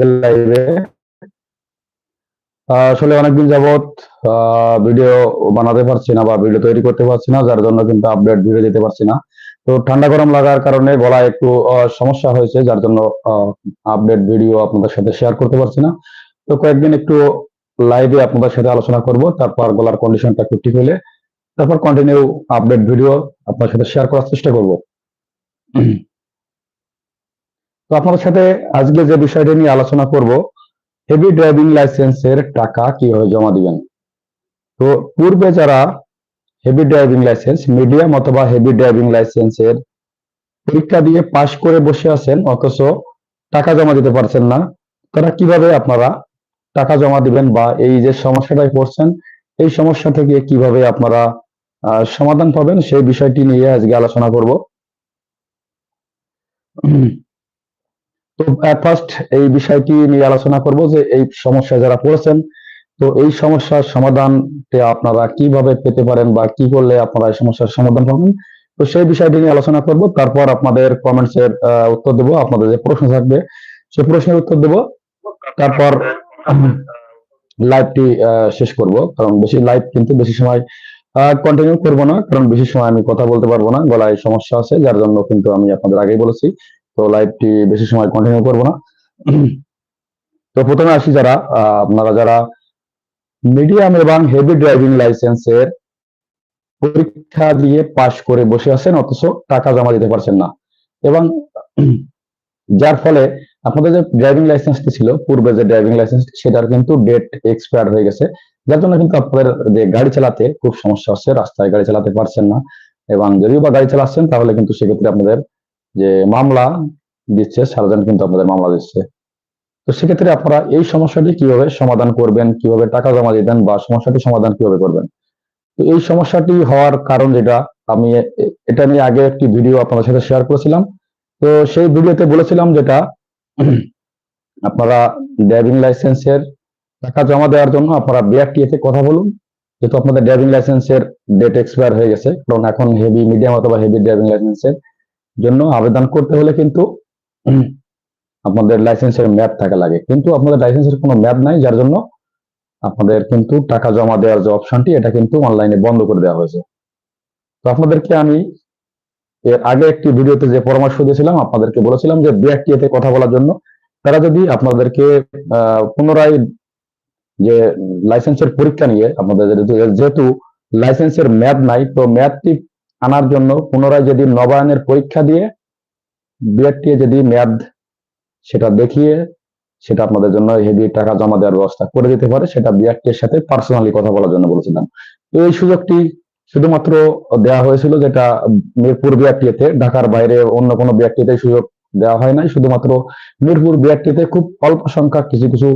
লাইভে আসলে অনেকদিন যাবত ভিডিও বানাতে পারছি না বা ভিডিও তৈরি করতে পারছি না, যার জন্য কিন্তু আপডেট ভিডিও দিতে পারছি না। তো ঠান্ডা গরম লাগার কারণে গলায় একটু সমস্যা হয়েছে, যার জন্য আপডেট ভিডিও আপনাদের সাথে শেয়ার করতে পারছি না। তো কয়েকদিন একটু লাইভে আপনাদের সাথে আলোচনা করব, তারপর গলার কন্ডিশনটা একটু ঠিক হলে, তারপর কন্টিনিউ আপডেট ভিডিও আপনার সাথে শেয়ার করার চেষ্টা করব। তো আপনাদের সাথে আজকে যে বিষয়টা নিয়ে আলোচনা করব হেভি ড্রাইভিং লাইসেন্সের টাকা কীভাবে জমা দিবেন? তো পূর্বে যারা হেভি ড্রাইভিং লাইসেন্স মিডিয়াম অথবা হেভি ড্রাইভিং লাইসেন্সের পরীক্ষা দিয়ে পাশ করে বসে আছেন, অথচ টাকা জমা দিতে পারছেন না, তারা কীভাবে আপনারা টাকা জমা দিবেন বা এই যে সমস্যাটায় পড়ছেন, এই সমস্যা থেকে কীভাবে আপনারা সমাধান পাবেন, সেই বিষয়টি নিয়ে আজকে আলোচনা করব। তো ফার্স্ট এই বিষয়টি নিয়ে আলোচনা করব যে এই সমস্যায় যারা পড়েছেন, তো এই সমস্যার সমাধানটা আপনারা কীভাবে পেতে পারেন বা কি করলে আপনারা এই সমস্যার সমাধান পাবেন? তো সেই বিষয়টি নিয়ে আলোচনা করব, তারপর আপনাদের কমেন্টস এর উত্তর দেবো, আপনাদের যে প্রশ্ন থাকবে, সেই প্রশ্নের উত্তর দেবো, তারপর লাইভটি শেষ করব, কারণ বেশি লাইভ কিন্তু বেশি সময় কন্টিনিউ করব না, কারণ বেশি সময় আমি কথা বলতে পারব না, গলায় সমস্যা আছে, যার জন্য কিন্তু আমি আপনাদের আগেই বলেছি। তো লাইভটি বেশি সময় কন্টিনিউ করব না। তো প্রথমে আসি যারা আপনারা যারা মিডিয়াম এবং হেভি ড্রাইভিং লাইসেন্সের পরীক্ষা দিয়ে পাশ করে বসে আছেন, অথচ টাকা জমা দিতে পারছেন না। এবং যার ফলে আপনাদের যে ড্রাইভিং লাইসেন্সটি ছিল, পূর্বে যে ড্রাইভিং লাইসেন্স সেটার কিন্তু ডেট এক্সপায়ার হয়ে গেছে। যার জন্য কিন্তু আপনাদের যে গাড়ি চালাতে খুব সমস্যা হচ্ছে, রাস্তায় গাড়ি চালাতে পারছেন না। এবং যদিও বা গাড়ি চালাচ্ছেন, তাহলে কিন্তু সেক্ষেত্রে আপনাদের যে মামলা দিচ্ছে সার্জন কিন্তু আপনাদের মামলা দিচ্ছে। তো সেক্ষেত্রে আপনারা এই সমস্যাটি কীভাবে সমাধান করবেন, কীভাবে টাকা জমা দিবেন বা সমস্যাটি সমাধান কীভাবে করবেন? তো এই সমস্যাটি হওয়ার কারণ যেটা, আমি এটা নিয়ে আগে একটি ভিডিও আপনাদের সাথে শেয়ার করেছিলাম। তো সেই ভিডিওতে বলেছিলাম যেটা, আপনারা ড্রাইভিং লাইসেন্সের টাকা জমা দেওয়ার জন্য আপনারা বিআরটিএ তে কথা বলুন। যেহেতু আপনাদের ড্রাইভিং লাইসেন্সের ডেট এক্সপায়ার হয়ে গেছে, কারণ এখন হেভি মিডিয়াম অথবা হেভি ড্রাইভিং লাইসেন্সের জন্য আবেদন করতে হলে কিন্তু আপনাদের লাইসেন্সের ম্যাপ থাকা লাগে। কিন্তু আপনাদের লাইসেন্সের কোনো ম্যাপ নাই, যার জন্য আপনাদের কিন্তু টাকা জমা দেওয়ার যে অপশনটি এটা কিন্তু অনলাইনে বন্ধ করে দেওয়া হয়েছে। তো আপনাদেরকে আমি এর আগে একটি ভিডিওতে যে পরামর্শ দিয়েছিলাম, আপনাদেরকে বলেছিলাম যে বিআরটিএ তে কথা বলার জন্য তারা যদি আপনাদেরকে পুনরায় যে লাইসেন্সের পরীক্ষা নিয়ে, আপনাদের যেহেতু লাইসেন্সের ম্যাপ নাই, তো ম্যাপটি আনার জন্য পুনরায় যদি নবায়নের পরীক্ষা দিয়ে বিআরটিএ যদি মেয়াদ সেটা দেখিয়ে সেটা আপনাদের জন্য হেভি টাকা জমা দেওয়ার ব্যবস্থা করে দিতে পারে, সেটা বিআরটি এর সাথে পার্সোনালি কথা বলার জন্য বলেছিলাম। এই সুযোগটি শুধুমাত্র দেওয়া হয়েছিল যেটা মিরপুর বিআরটিতে ঢাকার বাইরে অন্য কোনো বিআরটিতে সুযোগ দেওয়া হয় নাই, শুধুমাত্র মিরপুর বিআরটিতে খুব অল্প সংখ্যক কিছু কিছু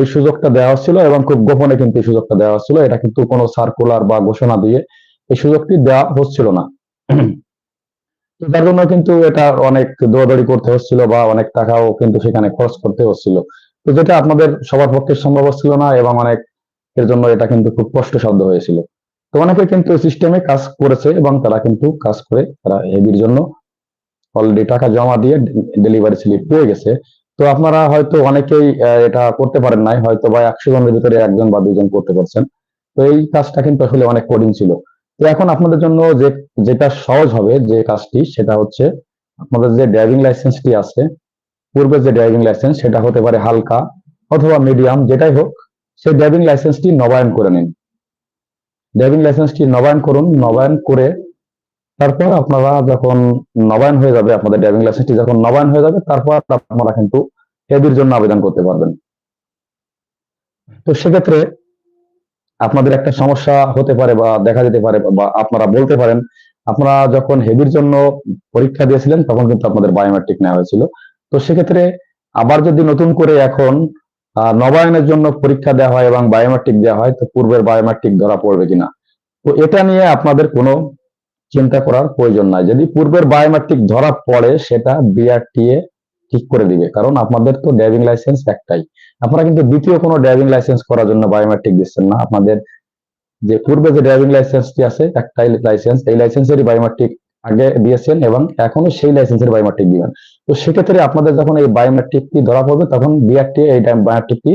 এই সুযোগটা দেওয়া হচ্ছিল এবং খুব গোপনে কিন্তু এই সুযোগটা দেওয়া হচ্ছিল। এটা কিন্তু কোনো সার্কুলার বা ঘোষণা দিয়ে এই সুযোগটি দেওয়া হচ্ছিল না। তো যার জন্য কিন্তু এটা অনেক দৌড়াদৌড়ি করতে হচ্ছিল বা অনেক টাকাও কিন্তু সেখানে খরচ করতে হচ্ছিল। তো যেটা আপনাদের সবার পক্ষে সম্ভব হচ্ছিল না এবং অনেক এর জন্য এটা কিন্তু খুব কষ্টসাধ্য হয়েছিল। তো অনেকে কিন্তু সিস্টেমে কাজ করেছে এবং তারা কিন্তু কাজ করে তারা হেভির জন্য অলরেডি টাকা জমা দিয়ে ডেলিভারি স্লিপ পেয়ে গেছে। তো আপনারা হয়তো অনেকেই এটা করতে পারেন নাই, হয়তো বা একশো জনের ভিতরে একজন বা দুজন করতে পারছেন। তো এই কাজটা কিন্তু আসলে অনেক কঠিন ছিল। এখন আপনাদের জন্য যে, যেটা সহজ হবে যে কাজটি, সেটা হচ্ছে আপনাদের যে ড্রাইভিং লাইসেন্সটি আছে পূর্বে যে ড্রাইভিং লাইসেন্স সেটা হতে পারে হালকা অথবা মিডিয়াম যেটাই হোক, সেই ড্রাইভিং লাইসেন্সটি নবায়ন করে নিন। ড্রাইভিং লাইসেন্সটি নবায়ন করুন, নবায়ন করে তারপর আপনারা যখন নবায়ন হয়ে যাবে, আপনাদের ড্রাইভিং লাইসেন্সটি যখন নবায়ন হয়ে যাবে, তারপর আপনারা কিন্তু হেভির জন্য আবেদন করতে পারবেন। তো সেক্ষেত্রে আপনাদের একটা সমস্যা হতে পারে বা দেখা যেতে পারে বা আপনারা বলতে পারেন, আপনারা যখন হেভির জন্য পরীক্ষা দিয়েছিলেন, তখন কিন্তু আপনাদের বায়োমেট্রিক নেওয়া হয়েছিল। তো সেক্ষেত্রে আবার যদি নতুন করে এখন নবায়নের জন্য পরীক্ষা দেওয়া হয় এবং বায়োমেট্রিক দেওয়া হয়, তো পূর্বের বায়োমেট্রিক ধরা পড়বে কিনা? তো এটা নিয়ে আপনাদের কোনো চিন্তা করার প্রয়োজন নাই। যদি পূর্বের বায়োমেট্রিক ধরা পড়ে, সেটা বিআরটিএ ঠিক করে দিবে। কারণ আপনাদের তো ড্রাইভিং লাইসেন্স একটাই। আপনারা কিন্তু দ্বিতীয় কোনো ড্রাইভিং লাইসেন্স করার জন্য বায়োমেট্রিক দিচ্ছেন না। আপনাদের যে পূর্বে যে ড্রাইভিং লাইসেন্সটি আছে, একটাই লাইসেন্স এই লাইসেন্সেরই বায়োমেট্রিক আগে দিয়েছেন এবং এখনও সেই লাইসেন্সের বায়োমেট্রিক দিবেন। তো সেক্ষেত্রে আপনাদের যখন এই বায়োমেট্রিকটি ধরা পড়বে, তখন বিআরটি এই বায়োমেট্রিকটি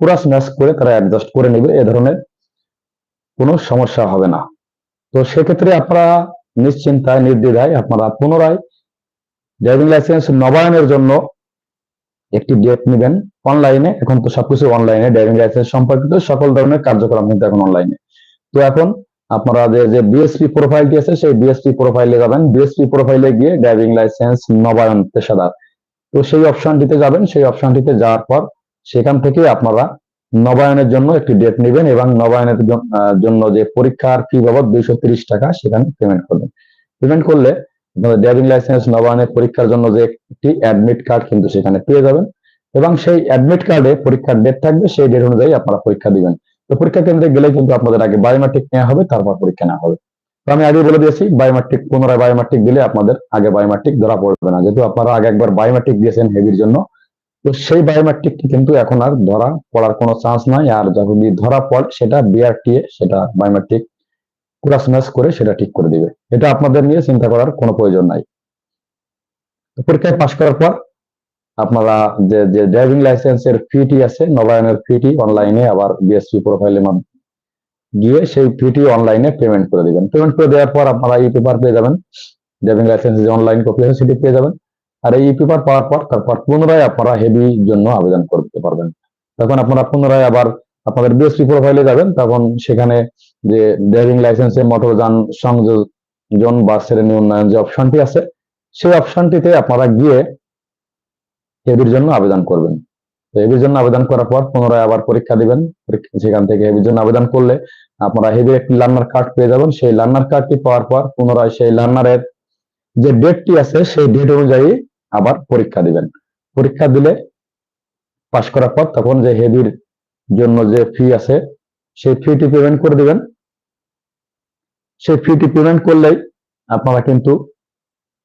পুরো ম্যাচ করে তারা অ্যাডজাস্ট করে নেবে। এ ধরনের কোনো সমস্যা হবে না। তো সেক্ষেত্রে আপনারা নিশ্চিন্তায়, নির্দ্বিধায় আপনারা পুনরায় ড্রাইভিং লাইসেন্স নবায়নের জন্য একটি ডেট নেবেন অনলাইনে এখন তো সবকিছু অনলাইনে ড্রাইভিং লাইসেন্স সম্পর্কিত সকল ধরনের কার্যক্রম কিন্তু এখন অনলাইনে তো এখন আপনারা যে যে বিএসপি প্রোফাইলটি আছে, সেই বিএসপি প্রোফাইলে যাবেন। বিএসপি প্রোফাইলে গিয়ে ড্রাইভিং লাইসেন্স নবায়ন পেশাদার। তো সেই অপশনটিতে যাবেন। সেই অপশনটিতে যাওয়ার পর সেখান থেকে আপনারা নবায়নের জন্য একটি ডেট নেবেন এবং নবায়নের জন্য যে পরীক্ষার ফি বাবদ দুইশো টাকা সেখানে পেমেন্ট করবেন। পেমেন্ট করলে ড্রাইভিং লাইসেন্স নবায়নের পরীক্ষার জন্য যে একটি অ্যাডমিট কার্ড কিন্তু সেখানে পেয়ে যাবেন এবং সেই অ্যাডমিট কার্ডে পরীক্ষার ডেট থাকবে, সেই ডেট অনুযায়ী আপনারা পরীক্ষা দিবেন। তো পরীক্ষা কেন্দ্রে গেলে কিন্তু আপনাদের আগে বায়োমেট্রিক নেওয়া হবে, তারপর পরীক্ষা নেওয়া হবে। আমি আগে বলে দিয়েছি বায়োমেট্রিক পুনরায় বায়োমেট্রিক দিলে আপনাদের আগে বায়োমেট্রিক ধরা পড়বে না। যেহেতু আপনারা আগে একবার বায়োমেট্রিক দিয়েছেন হেভির জন্য, তো সেই বায়োমেট্রিকটি কিন্তু এখন আর ধরা পড়ার কোনো চান্স নাই। আর যদি ধরা পড়ে সেটা বিআরটিএ সেটা বায়োমেট্রিক ক্রাস ম্যাচ করে সেটা ঠিক করে দিবে। এটা আপনাদের নিয়ে চিন্তা করার কোনো প্রয়োজন নাই। পরীক্ষায় পাশ করার পর আপনারা যে যে ড্রাইভিং লাইসেন্সের ফিটি আছে, নবায়নের ফিটি অনলাইনে আবার বিএসপি প্রোফাইলে গিয়ে সেই ফিটি অনলাইনে পেমেন্ট করে দিবেন। পেমেন্ট করে দেওয়ার পর আপনারা ই পেপার পেয়ে যাবেন। ড্রাইভিং লাইসেন্স যে অনলাইন কপি আছে সেটি পেয়ে যাবেন। আর এই পেপার পাওয়ার পর তারপর পুনরায় আপনারা হেভি জন্য আবেদন করতে পারবেন। তখন আপনারা পুনরায় আবার আপনাদের বিএসপি প্রোফাইলে যাবেন, তখন সেখানে যে ড্রাইভিং লাইসেন্সের মোটর যান সংযোজন বা শ্রেণি উন্নয়ন যে অপশনটি আছে, সেই অপশনটিতে আপনারা গিয়ে হেভির জন্য আবেদন করবেন। হেভির জন্য আবেদন করার পর পুনরায় আবার পরীক্ষা দিবেন। সেখান থেকে হেভির জন্য আবেদন করলে আপনারা হেভির একটি লার্নার কার্ড পেয়ে যাবেন। সেই লার্নার কার্ডটি পাওয়ার পর পুনরায় সেই লার্নারের যে ডেটটি আছে, সেই ডেট অনুযায়ী আবার পরীক্ষা দিবেন। পরীক্ষা দিলে পাশ করার পর তখন যে হেভির জন্য যে ফি আছে, সেই ফিটি পেমেন্ট করে দিবেন। সেই ফিটি পেমেন্ট করলেই আপনারা কিন্তু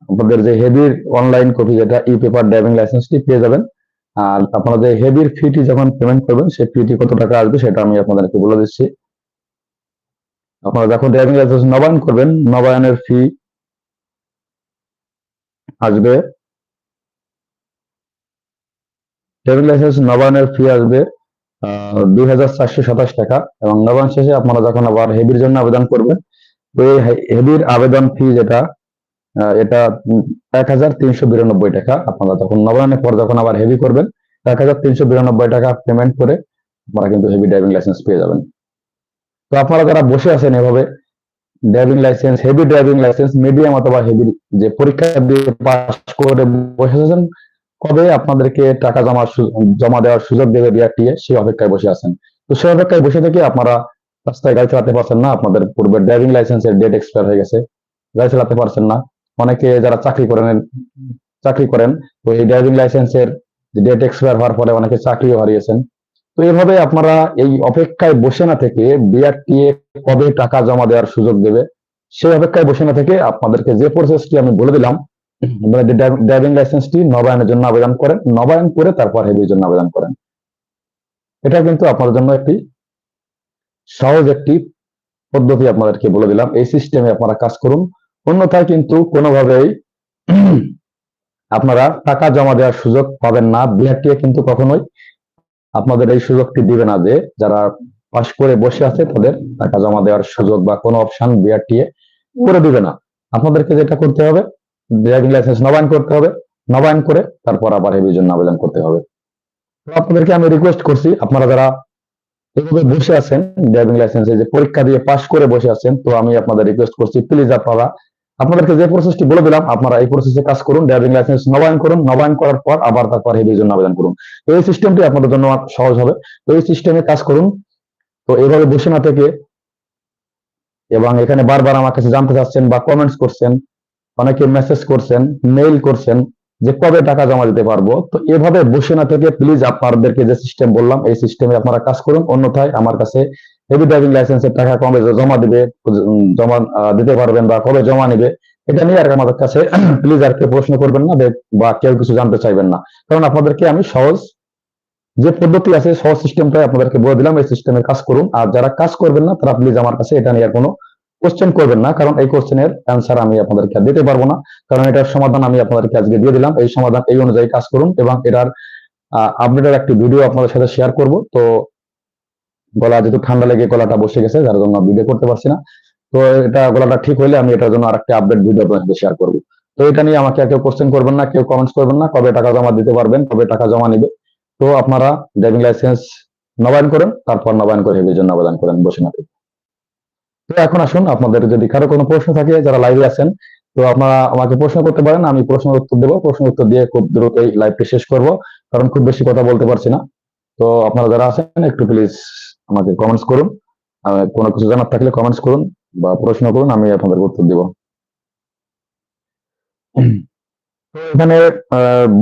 আপনাদের যে হেভির অনলাইন কপি যেটা ই পেপার ড্রাইভিং লাইসেন্সটি পেয়ে যাবেন। আর আপনারা যে হেভির ফিটি যখন পেমেন্ট করবেন, সেই ফিটি কত টাকা আসবে সেটা আমি আপনাদেরকে বলে দিচ্ছি। আপনারা যখন ড্রাইভিং লাইসেন্স নবায়ন করবেন, নবায়নের ফি আসবে। ড্রাইভিং লাইসেন্স নবায়নের ফি আসবে দুই হাজার চারশো সাতাশ টাকা। এবং নবায়ন শেষে আপনারা যখন আবার হেভির জন্য আবেদন করবেন হেভির আবেদন ফি যেটা এটা এক হাজার তিনশো বিরানব্বই টাকা। আপনারা তখন নবায়নের পর যখন আবার হেভি করবেন, এক হাজার তিনশো বিরানব্বই টাকা পেমেন্ট করে আপনারা কিন্তু হেভি ড্রাইভিং লাইসেন্স পেয়ে যাবেন। তো আপনারা যারা বসে আছেন এভাবে driving licence heavy driving licence medium অথবা হেভি যে পরীক্ষা দিয়ে পাস করে বসে আছেন, কবে আপনাদেরকে টাকা জমা জমা দেওয়ার সুযোগ দেবে বিআরটিএ সেই অপেক্ষায় বসে আছেন। তো সেই অপেক্ষায় বসে থেকে আপনারা রাস্তায় গাড়ি চালাতে পারছেন না, আপনাদের পূর্বে ড্রাইভিং লাইসেন্সের ডেট এক্সপায়ার হয়ে গেছে, গাড়ি চালাতে পারছেন না। অনেকে যারা চাকরি করেন চাকরি করেন, তো এই ড্রাইভিং লাইসেন্সের ডেট এক্সপায়ার হওয়ার পরে অনেকে চাকরিও হারিয়েছেন। তো এইভাবে আপনারা এই অপেক্ষায় বসে না থেকে বিআরটিএ কবে টাকা জমা দেওয়ার সুযোগ দেবে, সেই অপেক্ষায় বসে না থেকে আপনাদেরকে যে প্রসেসটি আমি বলে দিলাম ড্রাইভিং লাইসেন্সটি নবায়নের জন্য আবেদন করেন, নবায়ন করে তারপর হেভির জন্য আবেদন করেন। এটা কিন্তু আপনাদের জন্য একটি সহজ একটি পদ্ধতি আপনাদেরকে বলে দিলাম। এই সিস্টেমে আপনারা কাজ করুন। অন্যথায় কিন্তু কোনোভাবেই আপনারা টাকা জমা দেওয়ার সুযোগ পাবেন না। বিআরটিএ কিন্তু কখনোই আপনাদের এই সুযোগটি দিবে না যে যারা পাশ করে বসে আছে তাদের টাকা জমা দেওয়ার সুযোগ বা কোনো অপশন বিআরটিএ করে দিবে না। আপনাদেরকে যেটা করতে হবে ড্রাইভিং লাইসেন্স নবায়ন করতে হবে। নবায়ন করে তারপর আবার এই জন্য আবেদন করতে হবে। আপনাদেরকে আমি রিকোয়েস্ট করছি, আপনারা যারা এভাবে বসে আছেন ড্রাইভিং লাইসেন্সে যে পরীক্ষা দিয়ে পাশ করে বসে আছেন, তো আমি আপনাদের রিকোয়েস্ট করছি প্লিজ আপনারা, আপনাদেরকে যে প্রসেসটি বলে দিলাম, আপনারা এই প্রসেসে কাজ করুন ড্রাইভিং লাইসেন্স নবায়ন করুন, নবায়ন করার পর আবার তারপর হেভির জন্য আবেদন করুন। তো এই সিস্টেমটি আপনাদের জন্য সহজ হবে। তো এই সিস্টেমে কাজ করুন। তো এভাবে বসে না থেকে এবং এখানে বারবার আমার কাছে জানতে চাচ্ছেন বা কমেন্টস করছেন, অনেকে মেসেজ করছেন মেইল করছেন যে কবে টাকা জমা দিতে পারব? তো এভাবে বসে না থেকে প্লিজ আপনাদেরকে যে সিস্টেম বললাম, এই সিস্টেমে আপনারা কাজ করুন। অন্যথায় আমার কাছে হেভি ড্রাইভিং লাইসেন্সের টাকা কবে জমা দিবে জমা দিতে পারবেন বা কবে জমা নিবে, এটা নিয়ে আর আমাদের কাছে প্লিজ আর কেউ প্রশ্ন করবেন না বা কেউ কিছু জানতে চাইবেন না। কারণ আপনাদেরকে আমি সহজ যে পদ্ধতি আছে, সহজ সিস্টেমটাই আপনাদেরকে বলে দিলাম, এই সিস্টেমে কাজ করুন। আর যারা কাজ করবেন না, তারা প্লিজ আমার কাছে এটা নিয়ে আর কোনো কোশ্চেন করবেন না, কারণ এই কোশ্চেনের অ্যান্সার আমি আপনাদেরকে দিতে পারব না। কারণ এটার সমাধান আমি আপনাদেরকে আজকে দিয়ে দিলাম। এই সমাধান এই অনুযায়ী কাজ করুন এবং এটার আপডেটের একটি ভিডিও আপনাদের সাথে শেয়ার করব। তো গলা যেহেতু ঠান্ডা লেগে গলাটা বসে গেছে, যার জন্য ভিডিও করতে পারছি না। তো এটা গলাটা ঠিক হলে আমি এটার জন্য আরেকটি আপডেট ভিডিও আপনাদের সাথে শেয়ার করব। তো এটা নিয়ে আমাকে কেউ কোশ্চেন করবেন না, কেউ কমেন্টস করবেন না, কবে টাকা জমা দিতে পারবেন, কবে টাকা জমা নিবে। তো আপনারা ড্রাইভিং লাইসেন্স নবায়ন করেন, তারপর নবায়ন করে হেবির জন্য আবেদন করেন বসে না। তো এখন আসুন, আপনাদের যদি কারও কোনো প্রশ্ন থাকে, যারা লাইভে আছেন, তো আপনারা আমাকে প্রশ্ন করতে পারেন, আমি প্রশ্নের উত্তর দেবো। প্রশ্ন উত্তর দিয়ে খুব দ্রুতই লাইভটি শেষ করব, কারণ খুব বেশি কথা বলতে পারছি না। তো আপনারা যারা আছেন, একটু প্লিজ আমাকে কমেন্টস করুন। কোনো কিছু জানার থাকলে কমেন্টস করুন বা প্রশ্ন করুন, আমি আপনাদের উত্তর দিব। এখানে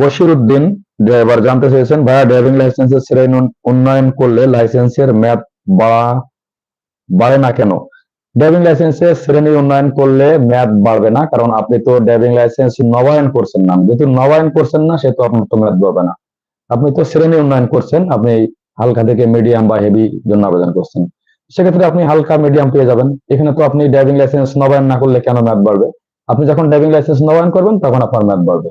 বশির উদ্দিন ড্রাইভার জানতে চেয়েছেন, ভাইয়া ড্রাইভিং লাইসেন্সের শ্রেণি উন্নয়ন করলে লাইসেন্সের মেয়াদ বাড়া বাড়ে না কেন? ড্রাইভিং লাইসেন্সের শ্রেণি উন্নয়ন করলে মেয়াদ বাড়বে না, কারণ আপনি তো ড্রাইভিং লাইসেন্স নবায়ন করছেন না। যেহেতু নবায়ন করছেন না, সেহেতু আপনার তো মেয়াদ বাড়বে না। আপনি তো শ্রেণি উন্নয়ন করছেন, আপনি হালকা থেকে মিডিয়াম বা হেভি জন্য আবেদন করছেন। সেক্ষেত্রে আপনি হালকা মিডিয়াম পেয়ে যাবেন। এখানে তো আপনি ড্রাইভিং লাইসেন্স নবায়ন না করলে কেন মেয়াদ বাড়বে? আপনি যখন ড্রাইভিং লাইসেন্স নবায়ন করবেন, তখন আপনার মেয়াদ বাড়বে।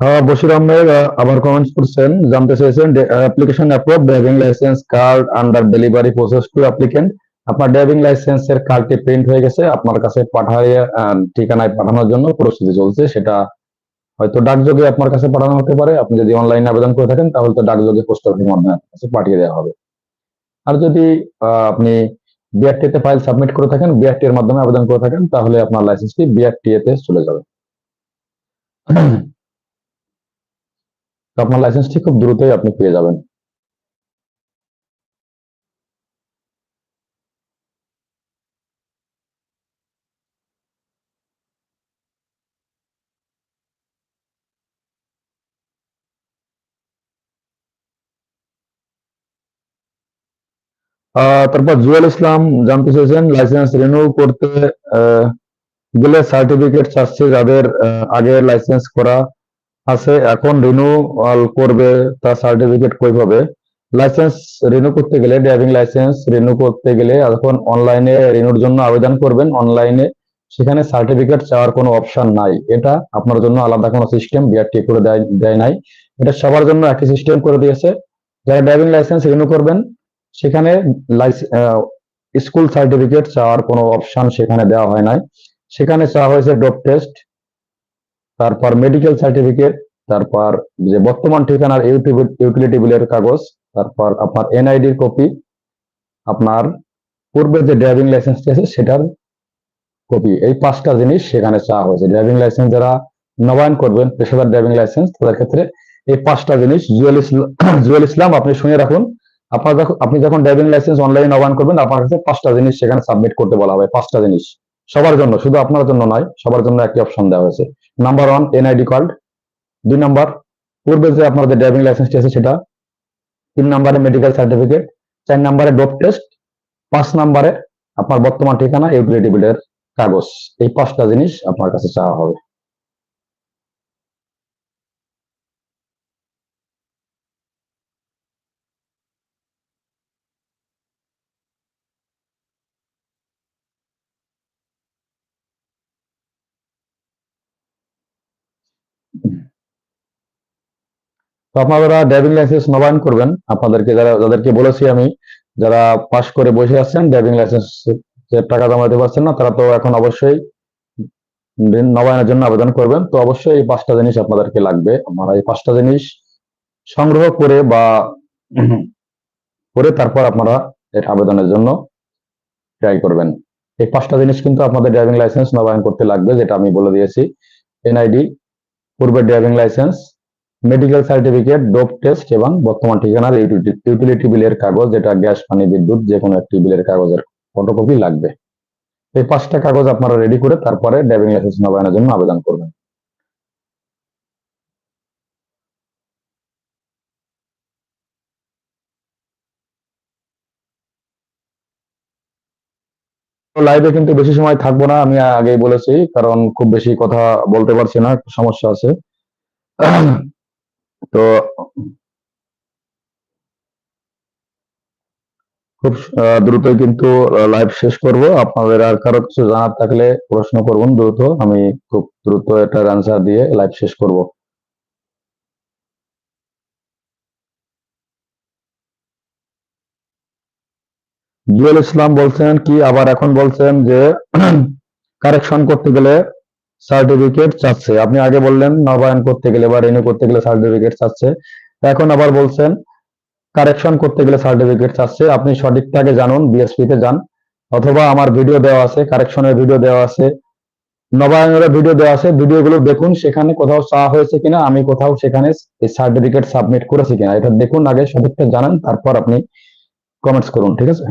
হ্যাঁ বশির আহমেদ আহ, আবার কমেন্টস করছেন। জানতে চেয়েছেন application approve driving licence card under delivery process to applicant আপনার ড্রাইভিং লাইসেন্সের কার্ডটি প্রিন্ট হয়ে গেছে। আপনার কাছে পাঠাইয়ে ঠিকানায় পাঠানোর জন্য প্রস্তুতি চলছে। সেটা হয়তো ডাকযোগে আপনার কাছে পাঠানো হতে পারে। আপনি যদি অনলাইনে আবেদন করে থাকেন তাহলে তো ডাকযোগে পোস্ট অফিসের মাধ্যমে আপনার কাছে পাঠিয়ে দেওয়া হবে। আর যদি আপনি বিআরটি তে ফাইল সাবমিট করে থাকেন বিআরটি এর মাধ্যমে আবেদন করে থাকেন তাহলে আপনার লাইসেন্সটি বিআরটি তে চলে যাবে। তো আপনার লাইসেন্সটি খুব দ্রুতই আপনি পেয়ে যাবেন আহ, তারপর জুয়েল ইসলাম জানতে চেয়েছেন লাইসেন্স রিনিউ করতে আহ, গেলে সার্টিফিকেট চাচ্ছে যাদের আহ, আগে লাইসেন্স করা আছে, এখন রিনিউয়াল করবে, তার সার্টিফিকেট কই পাবে? লাইসেন্স রিনিউ করতে গেলে ড্রাইভিং লাইসেন্স রিনিউ করতে গেলে এখন অনলাইনে রিনিউর জন্য আবেদন করবেন। অনলাইনে সেখানে সার্টিফিকেট চাওয়ার কোনো অপশন নাই। এটা আপনার জন্য আলাদা কোনো সিস্টেম বিআরটি করে দেয় দেয় নাই। এটা সবার জন্য একই সিস্টেম করে দিয়েছে। যারা ড্রাইভিং লাইসেন্স রিনিউ করবেন, সেখানে স্কুল সার্টিফিকেট চাওয়ার কোনো অপশন সেখানে দেওয়া হয় নাই। সেখানে চাওয়া হয়েছে ডপ টেস্ট তারপর মেডিকেল সার্টিফিকেট তারপর যে বর্তমান ঠিকানার ইউটিলিটি বিলের কাগজ, তারপর আপনার এনআইডির কপি আপনার পূর্বে যে ড্রাইভিং লাইসেন্সটি আছে সেটার কপি এই পাঁচটা জিনিস সেখানে চাওয়া হয়েছে। ড্রাইভিং লাইসেন্স যারা নবায়ন করবেন, পেশাদার ড্রাইভিং লাইসেন্স তাদের ক্ষেত্রে এই পাঁচটা জিনিস জুয়েল ইসলাম জুয়েল ইসলাম, আপনি শুনে রাখুন। আপনার আপনি যখন ড্রাইভিং লাইসেন্স অনলাইনে নবায়ন করবেন, আপনার কাছে পাঁচটা জিনিস সেখানে সাবমিট করতে বলা হবে, পাঁচটা জিনিস। সবার জন্য, শুধু আপনার জন্য নয়, সবার জন্য একটি অপশন দেওয়া হয়েছে। নাম্বার ওয়ান এনআইডি কার্ড দুই নাম্বার পূর্বে যে আপনার যে ড্রাইভিং লাইসেন্সটি আছে সেটা। তিন নাম্বারে মেডিকেল সার্টিফিকেট চার নাম্বারে ডোপ টেস্ট পাঁচ নাম্বারে আপনার বর্তমান ঠিকানা ইউটিলিটি বিলের কাগজ। এই পাঁচটা জিনিস আপনার কাছে চাওয়া হবে। তো আপনারা ড্রাইভিং লাইসেন্স নবায়ন করবেন। আপনাদেরকে যারা, যাদেরকে বলেছি আমি, যারা পাশ করে বসে আছেন ড্রাইভিং লাইসেন্স টাকা জমা দিতে পারছেন না, তারা তো এখন অবশ্যই নবায়নের জন্য আবেদন করবেন। তো অবশ্যই এই পাঁচটা জিনিস আপনাদেরকে লাগবে। আপনারা এই পাঁচটা জিনিস সংগ্রহ করে বা করে তারপর আপনারা এর আবেদনের জন্য ট্রাই করবেন। এই পাঁচটা জিনিস কিন্তু আপনাদের ড্রাইভিং লাইসেন্স নবায়ন করতে লাগবে, যেটা আমি বলে দিয়েছি। এনআইডি পূর্বের driving licence medical certificate dope test এবং বর্তমান ঠিকানার ইউটিলিটি বিলের কাগজ, যেটা গ্যাস পানি, বিদ্যুৎ যে কোনো একটি বিলের কাগজের ফটোকপি লাগবে। এই পাঁচটা কাগজ আপনারা রেডি করে তারপরে ড্রাইভিং লাইসেন্স নবায়নের জন্য আবেদন করবেন। লাইভে কিন্তু বেশি সময় থাকব না, আমি আগেই বলেছি, কারণ খুব বেশি কথা বলতে পারছি না সমস্যা আছে। তো খুব দ্রুতই কিন্তু লাইভ শেষ করব। আপনাদের আর কারও কিছু জানার থাকলে প্রশ্ন করবেন দ্রুত, আমি খুব দ্রুত এটার অ্যান্সার দিয়ে লাইভ শেষ করব। জুয়েল ইসলাম বলছেন কি, আবার এখন বলছেন যে কারেকশন করতে গেলে সার্টিফিকেট চাচ্ছে। আপনি আগে বললেন নবায়ন করতে গেলে বা রিনিউ করতে গেলে সার্টিফিকেট চাচ্ছে। এখন আবার বলছেন কারেকশন করতে গেলে সার্টিফিকেট চাচ্ছে। আপনি সঠিকটাকে জানুন বিএসপি তে যান। অথবা আমার ভিডিও দেওয়া আছে কারেকশনের ভিডিও দেওয়া আছে, নবায়নের ভিডিও দেওয়া আছে। ভিডিওগুলো দেখুন, সেখানে কোথাও চাওয়া হয়েছে কিনা, আমি কোথাও সেখানে সার্টিফিকেট সাবমিট করেছি কিনা। এটা দেখুন আগে, সঠিকটা জানান, তারপর আপনি কমেন্টস করুন, ঠিক আছে?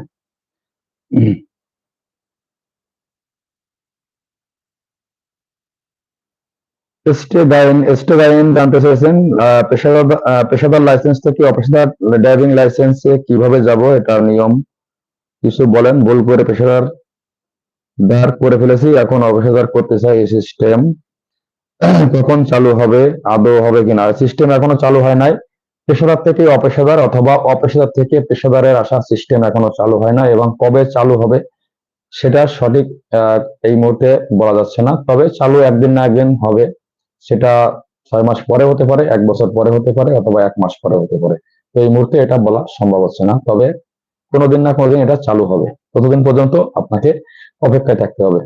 পেশাদার পেশাদার লাইসেন্স থেকে অপেশাদার ড্রাইভিং লাইসেন্সে কীভাবে যাব এটার নিয়ম কিছু বলেন? ভুল করে পেশাদার দাঁড় করে ফেলেছি, এখন অপেশাদার করতে চাই এই সিস্টেম কখন চালু হবে, আদৌ হবে কিনা? সিস্টেম এখনও চালু হয় নাই। পেশাদার থেকে অপেশাদার অথবা অপেশাদার থেকে পেশাদারের আসার সিস্টেম এখনও চালু হয় না এবং কবে চালু হবে সেটা সঠিক এই মুহূর্তে বলা যাচ্ছে না। তবে চালু একদিন না একদিন হবে, সেটা ছয় মাস পরে হতে পারে, এক বছর পরে হতে পারে অথবা এক মাস পরে হতে পারে। তো এই মুহূর্তে এটা বলা সম্ভব হচ্ছে না। তবে কোনোদিন না কোনোদিন এটা চালু হবে। ততদিন পর্যন্ত আপনাকে অপেক্ষায় থাকতে হবে।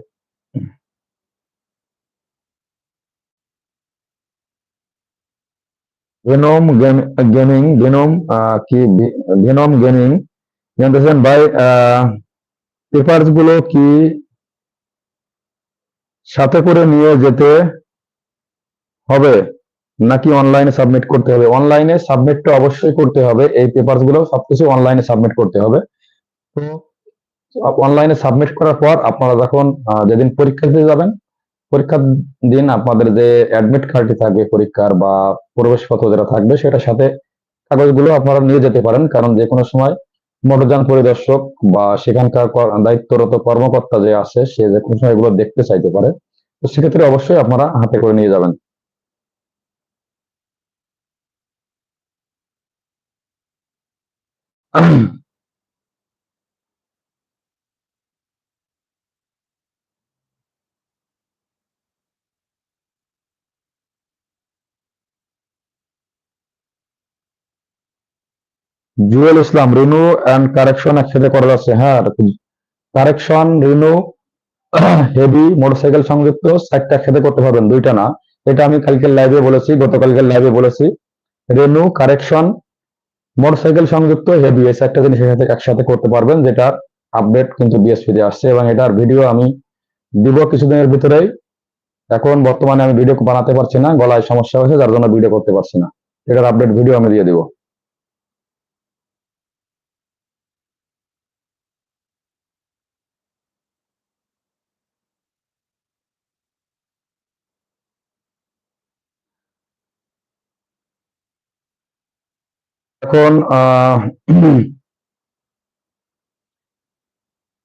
ভেনম গেমিং ভেনম কি ভেনম গেমিং জানতেছেন ভাই পেপারসগুলো কি সাথে করে নিয়ে যেতে হবে নাকি অনলাইনে সাবমিট করতে হবে? অনলাইনে সাবমিটটা অবশ্যই করতে হবে। এই পেপারসগুলো সবকিছু অনলাইনে সাবমিট করতে হবে। তো অনলাইনে সাবমিট করার পর আপনারা যখন আহ, যেদিন পরীক্ষা দিতে যাবেন পরীক্ষার দিন আপনাদের যে অ্যাডমিট কার্ডটি থাকবে পরীক্ষার বা প্রবেশপত্র যেটা থাকবে সেটার সাথে কাগজগুলো আপনারা নিয়ে যেতে পারেন। কারণ যে কোনো সময় মোটরযান পরিদর্শক বা সেখানকার দায়িত্বরত কর্মকর্তা যে আছে, সে যে কোনো সময় এগুলো দেখতে চাইতে পারে। তো সেক্ষেত্রে অবশ্যই আপনারা হাতে করে নিয়ে যাবেন। Jewel Islam, renew and correction একসাথে করা যাচ্ছে। হ্যাঁ কারেকশন রিনু, হেভি মোটরসাইকেল সংযুক্ত চারটা একসাথে করতে পারবেন, দুইটা না। এটা আমি কালকের লাইভে বলেছি, গতকালকের লাইভে বলেছি। রেনু কারেকশন মোটরসাইকেল সংযুক্ত, হেভি, এই চারটা জিনিস একসাথে একসাথে করতে পারবেন, যেটা আপডেট কিন্তু বিএসপি তে আসছে এবং এটার ভিডিও আমি দিব কিছুদিনের ভিতরেই। এখন বর্তমানে আমি ভিডিও বানাতে পারছি না, গলায় সমস্যা হয়েছে, যার জন্য ভিডিও করতে পারছি না। এটার আপডেট ভিডিও আমি দিয়ে দিব। এখন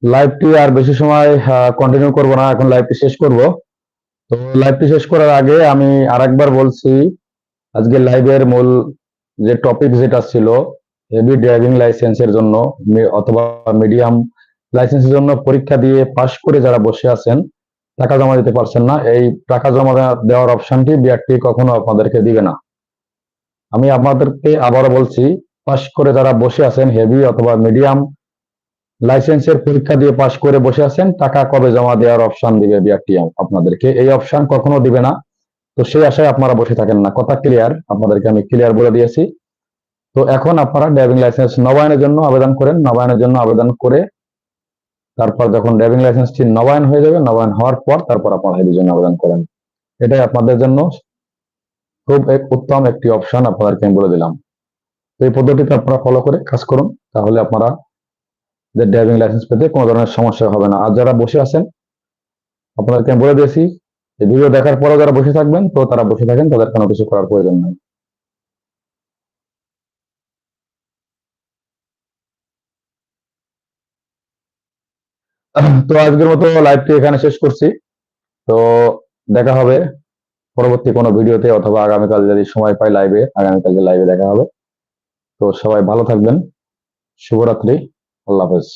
লাইভটি আর বেশি সময় কন্টিনিউ করব না, এখন লাইভটি শেষ করব। তো লাইভটি শেষ করার আগে আমি আরেকবার বলছি, আজকে লাইভের মূল যে টপিক যেটা ছিল হেভি ড্রাইভিং লাইসেন্সের জন্য অথবা মিডিয়াম লাইসেন্সের জন্য পরীক্ষা দিয়ে পাশ করে যারা বসে আছেন, টাকা জমা দিতে পারছেন না, এই টাকা জমা দেওয়ার অপশনটি বিআরটি কখনো আপনাদেরকে দিবে না। আমি আপনাদেরকে আবারও বলছি, পাশ করে যারা বসে আছেন হেভি অথবা মিডিয়াম লাইসেন্সের পরীক্ষা দিয়ে পাশ করে বসে আছেন, টাকা কবে জমা দেওয়ার অপশন দিবে বিআরটি আপনাদেরকে এই অপশন কখনো দিবে না। তো সেই আশায় আপনারা বসে থাকেন না। কথা ক্লিয়ার আপনাদেরকে আমি ক্লিয়ার বলে দিয়েছি। তো এখন আপনারা ড্রাইভিং লাইসেন্স নবায়নের জন্য আবেদন করেন। নবায়নের জন্য আবেদন করে তারপর যখন ড্রাইভিং লাইসেন্সটি নবায়ন হয়ে যাবে, নবায়ন হওয়ার পর তারপর আপনারা হেভির জন্য আবেদন করেন। এটাই আপনাদের জন্য খুব এক উত্তম একটি অপশন আপনাদেরকে আমি বলে দিলাম। তো এই পদ্ধতিতে আপনারা ফলো করে কাজ করুন, তাহলে আপনারা যে ড্রাইভিং লাইসেন্স পেতে কোনো ধরনের সমস্যা হবে না। আর যারা বসে আছেন, আপনাদেরকে আমি বলে দিয়েছি, এই ভিডিও দেখার পরেও যারা বসে থাকবেন, তো তারা বসে থাকেন, তাদের কোনো কিছু করার প্রয়োজন নেই। তো আজকের মতো লাইভটি এখানে শেষ করছি। তো দেখা হবে পরবর্তী কোনো ভিডিওতে অথবা আগামীকাল যদি সময় পাই লাইভে আগামীকালকে লাইভে দেখা হবে। তো সবাই ভালো থাকবেন। শুভরাত্রি। আল্লাহ হাফেজ।